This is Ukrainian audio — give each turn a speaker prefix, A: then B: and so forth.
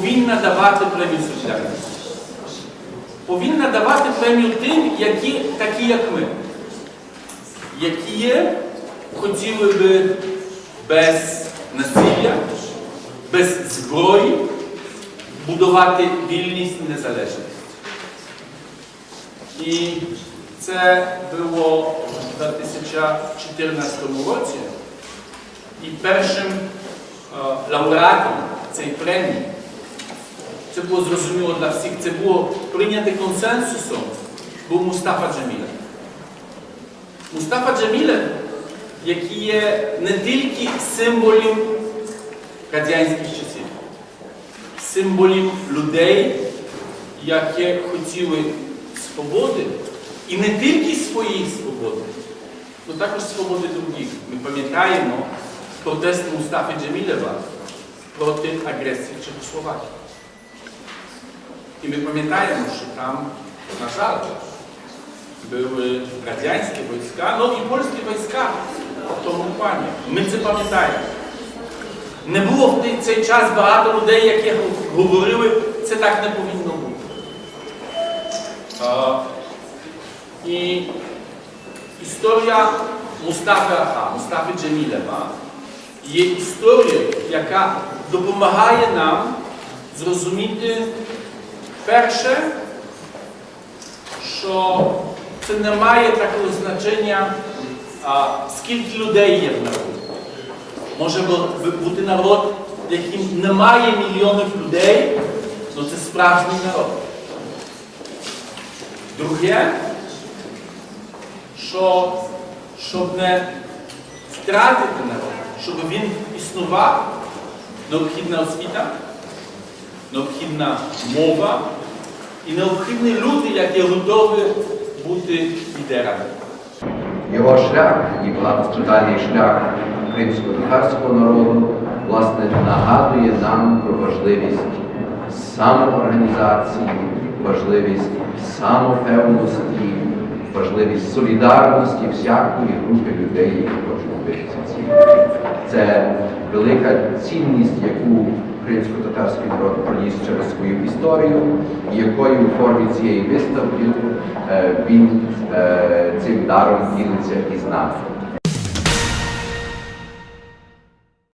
A: повинна давати премію солідарності. Повинна давати премію тим, які такі, як ми, які є, хотіли би без насилля, без зброї будувати вільність і незалежність. І це було в 2014 році. І першим е, лауреатом цієї премії, це було зрозуміло для всіх, це було прийнято консенсусом, був Мустафа Джамілев. Мустафа Джамілев, який є не тільки символом радянських часів, символом людей, які хотіли свободи, і не тільки своєї свободи, але також свободи других. Ми пам'ятаємо протест Мустафи Джемілєва проти агресії Чехословакії. І ми пам'ятаємо, що там, на жаль, були радянські війська, ну і польські війська в тому плані. Ми це пам'ятаємо. Не було в цей час багато людей, які говорили, це так не повинно бути. А, і історія Мустафи Аха, Мустафи Джемілева є історією, яка допомагає нам зрозуміти перше, що це не має такого значення, а, скільки людей є в народі. Може бути народ, яким немає мільйонів людей, але це справжній народ. Друге, що щоб не втратити народ, щоб він існував, необхідна освіта, необхідна мова і необхідні люди, які готові бути лідерами.
B: Його шлях і багатострадальний шлях кримсько-татарського народу власне нагадує нам про важливість самоорганізації, важливість самопевності, важливість солідарності всякої групи людей, які хочуть битися. Це велика цінність, яку кримсько-татарський народ проніс через свою історію, і якою у формі цієї виставки е, він е, цим даром ділиться із нами.